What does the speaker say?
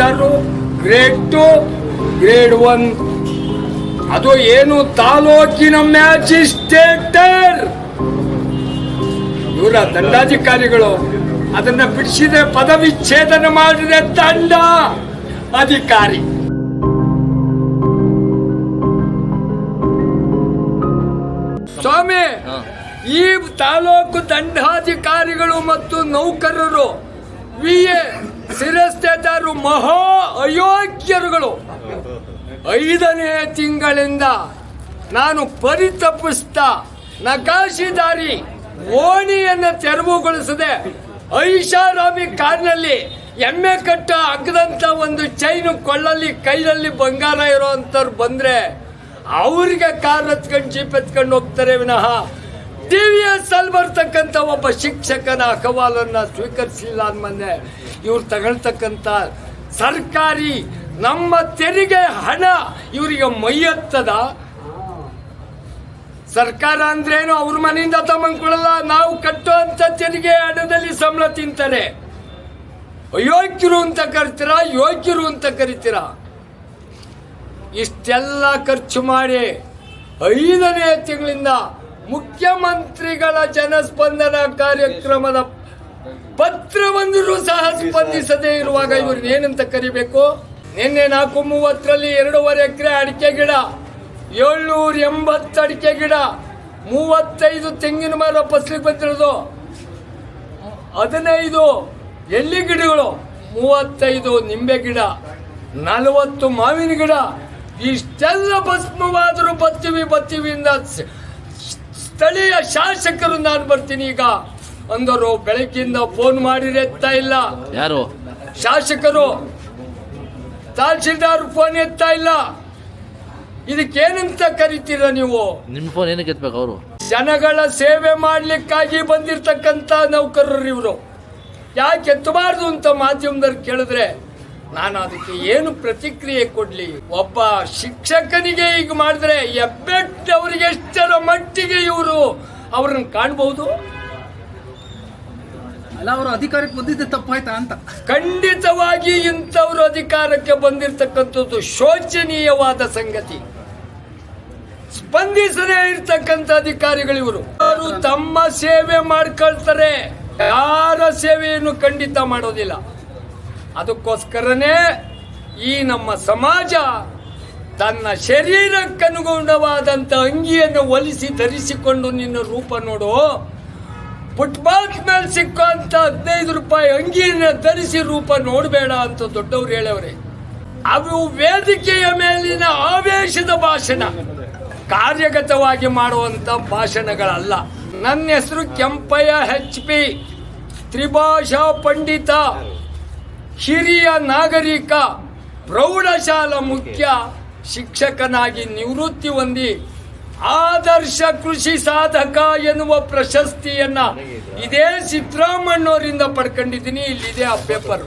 Tahsildar grade two grade one ಅದು ಏನು ತಾಲೂಕಿನ ಮ್ಯಾಜಿಸ್ಟ್ರೇಟರ್? ಇವರ ದಂಡಾಧಿಕಾರಿಗಳು ಅದನ್ನ ಬಿಡಿಸಿದ್ರೆ ಪದವಿಚ್ಛೇದನ ಮಾಡಿದ್ರೆ ತಂಡ ಅಧಿಕಾರಿ. ಸ್ವಾಮಿ ಈ ತಾಲೂಕು ದಂಡಾಧಿಕಾರಿಗಳು ಮತ್ತು ನೌಕರರು ವಿ ಎ ಶಿರಸ್ತೇದಾರರು ಮಹಾ ಅಯೋಗ್ಯರುಗಳು. ಐದನೇ ತಿಂಗಳಿಂದ ನಾನು ಪರಿತಪಿಸ್ತಾ ನಕಾಶಿದಾರಿ ಓಣಿಯನ್ನು ತೆರವುಗೊಳಿಸದೆ ಐಷಾರಾಮಿ ಕಾರ್ನಲ್ಲಿ ಎಮ್ಮೆ ಕಟ್ಟ ಅಗ್ದಂತ ಒಂದು ಚೈನು ಕೊಳ್ಳಲ್ಲಿ ಕೈಯಲ್ಲಿ ಬಂಗಾರ ಇರೋ ಅಂಥವ್ರು ಬಂದ್ರೆ ಅವ್ರಿಗೆ ಕಾರ್ ಹತ್ಕೊಂಡು ಜೀಪ್ ಎತ್ಕೊಂಡು ಹೋಗ್ತಾರೆ ವಿನಃ. ಟಿ ವಿ ಎಸ್ ಅಲ್ಲಿ ಬರ್ತಕ್ಕಂಥ ಒಬ್ಬ ಶಿಕ್ಷಕನ ಅಹವಾಲನ್ನ ಸ್ವೀಕರಿಸಲಿಲ್ಲ ಅಂದಮೇಲೆ ಇವ್ರು ತಗೊಳ್ತಕ್ಕಂಥ ಸರ್ಕಾರಿ ನಮ್ಮ ತೆರಿಗೆ ಹಣ ಇವರಿಗೆ ಮೈಯತ್ತದ. ಸರ್ಕಾರ ಅಂದ್ರೇನು ಅವ್ರ ಮನೆಯಿಂದ ತಮ್ಮಕೊಳ್ಳಲ್ಲ ನಾವು ಕಟ್ಟುವಂಥ ತೆರಿಗೆ ಹಣದಲ್ಲಿ ಸಂಬಳ ತಿಂತಾರೆ. ಅಯೋಗ್ಯರು ಅಂತ ಕರಿತೀರ, ಯೋಗ್ಯರು ಅಂತ ಕರಿತೀರ? ಇಷ್ಟೆಲ್ಲ ಖರ್ಚು ಮಾಡಿ ಐದನೇ ತಿಂಗಳಿಂದ ಮುಖ್ಯಮಂತ್ರಿಗಳ ಜನಸ್ಪಂದನ ಕಾರ್ಯಕ್ರಮದ ಪತ್ರವನ್ನು ಸಹ ಸ್ಪಂದಿಸದೇ ಇರುವಾಗ ಇವ್ರನ್ನ ಏನಂತ ಕರಿಬೇಕು? ನಿನ್ನೆ ನಾಲ್ಕು ಮೂವತ್ತರಲ್ಲಿ ಎರಡೂವರೆ ಎಕರೆ ಅಡಿಕೆ ಗಿಡ, ಏಳ್ನೂರ ಎಂಬತ್ತು ಅಡಿಕೆ ಗಿಡ, ಮೂವತ್ತೈದು ತೆಂಗಿನ ಮರ ಫಸಲಿಗೆ ಬಂದಿರೋದು, ಹದಿನೈದು ಎಲ್ಲಿ ಗಿಡಗಳು, ಮೂವತ್ತೈದು ನಿಂಬೆ ಗಿಡ, ನಲವತ್ತು ಮಾವಿನ ಗಿಡ, ಇಷ್ಟೆಲ್ಲ ಭಸ್ಮವಾದರೂ ಬತ್ತೀವಿ ಬತ್ತೀವಿ ಇಂದ ಸ್ಥಳೀಯ ಶಾಸಕರು ನಾನು ಬರ್ತೀನಿ ಈಗ. ಅಂದರು ಬೆಳಕಿಂದ ಫೋನ್ ಮಾಡಿದ್ರೆ ಎತ್ತಾ ಇಲ್ಲ. ಯಾರು? ಶಾಸಕರು ತಹಶೀಲ್ದಾರ್ ಫೋನ್ ಎತ್ತಾ ಇಲ್ಲ. ಇದಕ್ಕೇನಂತ ಕರಿತೀರ ನೀವು? ನಿಮ್ಮ ಫೋನ್ ಏನಕ್ಕೆ ಎತ್ಬೇಕು ಅವರು? ಜನಗಳ ಸೇವೆ ಮಾಡ್ಲಿಕ್ಕಾಗಿ ಬಂದಿರತಕ್ಕಂತ ನೌಕರರು ಇವರು. ಯಾಕೆ ಎತ್ತಬಾರ್ದು ಅಂತ ಮಾಧ್ಯಮದವ್ರು ಕೇಳಿದ್ರೆ ನಾನು ಅದಕ್ಕೆ ಏನು ಪ್ರತಿಕ್ರಿಯೆ ಕೊಡ್ಲಿ? ಒಬ್ಬ ಶಿಕ್ಷಕನಿಗೆ ಈಗ ಮಾಡಿದ್ರೆ ಎಬ್ಬೆಟ್ ಅವರಿಗೆ ಎಷ್ಟರ ಮಟ್ಟಿಗೆ ಇವರು ಅವ್ರನ್ನ ಕಾಣಬಹುದು? ಅಲ್ಲ ಅವರು ಅಧಿಕಾರಕ್ಕೆ ಬಂದಿದ್ದೆ ತಪ್ಪಾಯ್ತಾ ಅಂತ. ಖಂಡಿತವಾಗಿ ಇಂಥವ್ರು ಅಧಿಕಾರಕ್ಕೆ ಬಂದಿರತಕ್ಕಂಥದ್ದು ಶೋಚನೀಯವಾದ ಸಂಗತಿ. ಸ್ಪಂದಿಸದೇ ಇರ್ತಕ್ಕಂಥ ಅಧಿಕಾರಿಗಳು ಇವರು. ಅವರು ತಮ್ಮ ಸೇವೆ ಮಾಡ್ಕೊಳ್ತಾರೆ ಯಾರ ಸೇವೆಯನ್ನು ಖಂಡಿತ ಮಾಡೋದಿಲ್ಲ. ಅದಕ್ಕೋಸ್ಕರನೇ ಈ ನಮ್ಮ ಸಮಾಜ ತನ್ನ ಶರೀರಕ್ಕನುಗುಣವಾದಂಥ ಅಂಗಿಯನ್ನು ಒಲಿಸಿ ಧರಿಸಿಕೊಂಡು ನಿನ್ನ ರೂಪ ನೋಡು. ಫುಟ್ಬಾಲ್ ಮೇಲೆ ಸಿಕ್ಕುವಂತ ಹದಿನೈದು ರೂಪಾಯಿ ಅಂಗಿಯನ್ನು ಧರಿಸಿ ರೂಪ ನೋಡಬೇಡ ಅಂತ ದೊಡ್ಡವ್ರು ಹೇಳವ್ರೆ. ಅವು ವೇದಿಕೆಯ ಮೇಲಿನ ಆವೇಶದ ಭಾಷಣ. ಕಾರ್ಯಗತವಾಗಿ ಮಾಡುವಂತ ಭಾಷಣಗಳಲ್ಲ. ನನ್ನ ಹೆಸರು ಕೆಂಪಯ್ಯ ಹೆಚ್ ಪಿ ತ್ರಿಭಾಷಾ ಪಂಡಿತ. ಹಿರಿಯ ನಾಗರಿಕ ಪ್ರೌಢಶಾಲಾ ಮುಖ್ಯ ಶಿಕ್ಷಕನಾಗಿ ನಿವೃತ್ತಿ ಹೊಂದಿ ಆದರ್ಶ ಕೃಷಿ ಸಾಧಕ ಎನ್ನುವ ಪ್ರಶಸ್ತಿಯನ್ನ ಇದೇ ಸಿದ್ದರಾಮಣ್ಣವರಿಂದ ಪಡ್ಕೊಂಡಿದ್ದೀನಿ. ಇಲ್ಲಿದೆ ಆ ಪೇಪರ್